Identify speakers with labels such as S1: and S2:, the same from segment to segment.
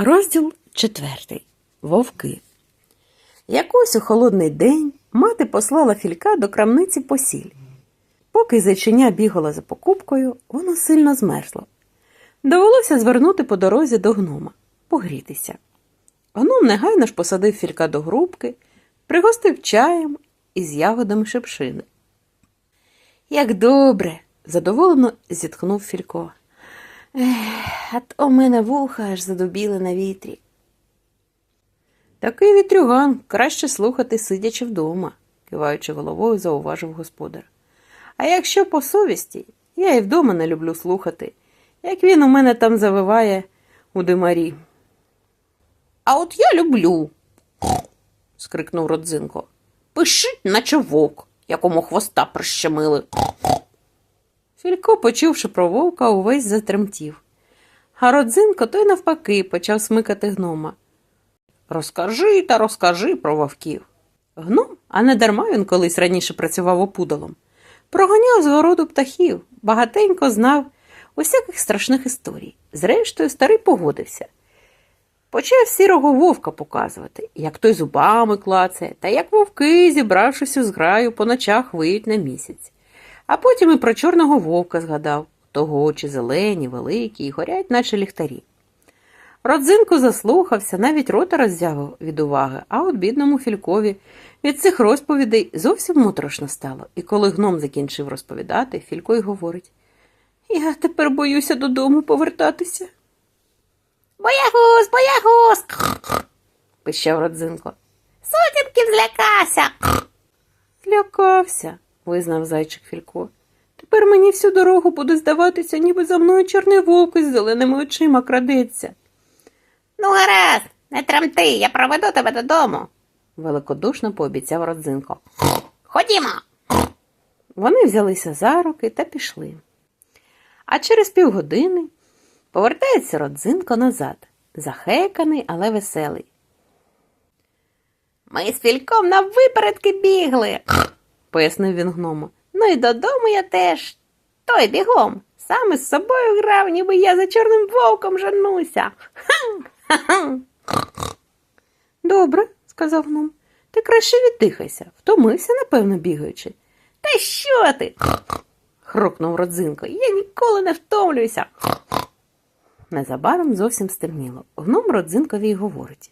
S1: Розділ четвертий. Вовки. Якось у холодний день мати послала філька до крамниці по сіль. Поки зайчиня бігала за покупкою, воно сильно змерзло. Довелося звернути по дорозі до гнома, погрітися. Гном негайно ж посадив філька до грубки, пригостив чаєм із ягодами шепшини. Як добре, задоволено зітхнув Філько. Ех, а то мене вуха аж задубіли на вітрі. Такий вітрюган краще слухати, сидячи вдома, киваючи головою, зауважив господар. А якщо по совісті, я і вдома не люблю слухати, як він у мене там завиває у димарі. А от я люблю, скрикнув Родзинко. Пишіть, наче вовк, якому хвоста прищемили. Філько, почувши про вовка, увесь затремтів. А родзинко той навпаки почав смикати гнома. Розкажи та розкажи про вовків. Гном, а не дарма він колись раніше працював опудалом. Проганяв з городу птахів, багатенько знав усяких страшних історій. Зрештою, старий погодився. Почав сірого вовка показувати, як той зубами клацає, та як вовки, зібравшись у зграю, по ночах виють на місяць. А потім і про чорного вовка згадав, того очі зелені, великі і горять, наче ліхтарі. Родзинко заслухався, навіть рота роззявив від уваги, а от бідному фількові від цих розповідей зовсім моторошно стало. І коли гном закінчив розповідати, Філько й говорить Я тепер боюся додому повертатися.
S2: Боягуз, боягуз,
S1: пищав Родзинко.
S2: сутінків злякався.
S1: Злякався, визнав зайчик Філько. Тепер мені всю дорогу буде здаватися, ніби за мною чорний вовк із зеленими очима крадеться.
S2: Ну, гаразд, не тремти, я проведу тебе додому.
S1: великодушно пообіцяв Родзинко.
S2: Ходімо.
S1: Вони взялися за руки та пішли. А через півгодини повертається Родзинко назад, захеканий, але веселий.
S2: Ми з фільком на випередки бігли.
S1: Пояснив він гному.
S2: Ну і додому я теж. Той бігом. Саме з собою грав, ніби я за чорним вовком женуся. Ха-ха.
S1: Добре, сказав гном. Ти краще віддихайся, втомився, напевно, бігаючи.
S2: Та що ти?
S1: хрукнув Родзинко.
S2: Я ніколи не втомлююся.
S1: Незабаром зовсім стемніло. Гном Родзинкові й говорить.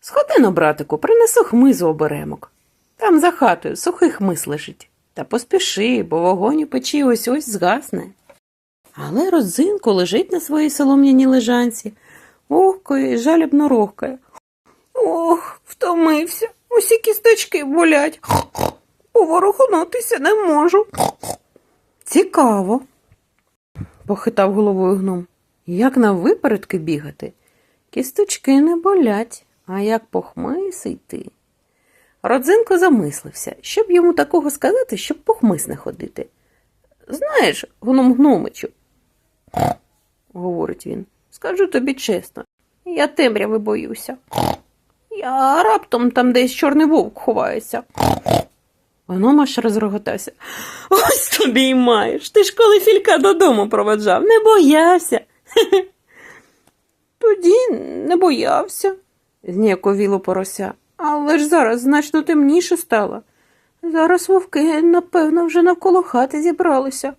S1: Сходи но, братику, принесу хмизу оберемок. Там за хатою сухий хмиз лежить. Та поспіши, бо вогонь у печі ось ось згасне. Але Родзинко лежить на своїй солом'яній лежанці, охкає і жалібно рохкає. Ох, втомився, усі кісточки болять. Поворухнутися не можу. Цікаво, похитав головою гном. Як на випередки бігати? Кісточки не болять, а як по хмиз йти. Родзинко замислився, щоб йому такого сказати, щоб по хмиз не ходити. Знаєш, гном гномичу, говорить він, скажу тобі чесно, я темряви боюся. Я раптом там десь чорний вовк ховається. Гном аж розроготався. Ось тобі й маєш. Ти ж коли філька додому проведжав, не боявся. Тоді не боявся, зніяковіло порося. Але ж зараз значно темніше стало. Зараз вовки, напевно, вже навколо хати зібралися.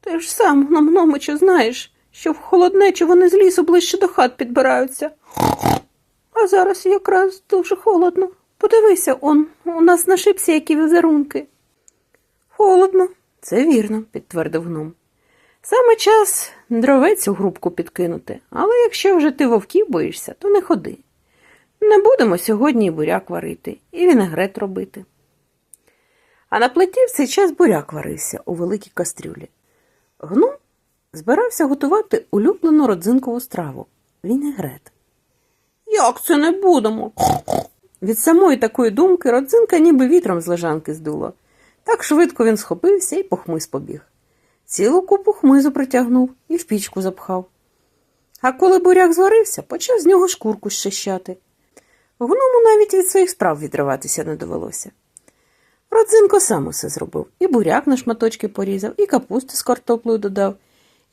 S1: Ти ж сам, гном гномичу, знаєш, що в холоднечу вони з лісу ближче до хат підбираються. А зараз якраз дуже холодно. Подивися он, у нас на шипсі які візерунки. Холодно, це вірно, підтвердив гном. Саме час дровець у грубку підкинути, але якщо вже ти вовків боїшся, то не ходи. Не будемо сьогодні і буряк варити, і вінегрет робити. А на плиті в цей час буряк варився у великій кастрюлі. Гном збирався готувати улюблену родзинкову страву вінегрет. Як це не будемо? Від самої такої думки родзинка ніби вітром з лежанки здуло. Так швидко він схопився і по хмиз побіг. Цілу купу хмизу притягнув і в пічку запхав. А коли буряк зварився, почав з нього шкурку щищати. Гному навіть від своїх справ відриватися не довелося. Родзинко сам усе зробив, і буряк на шматочки порізав, і капусти з картоплею додав,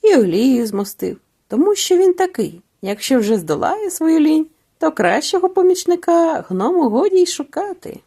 S1: і олією змостив. Тому що він такий. Якщо вже здолає свою лінь, то кращого помічника гному годі й шукати.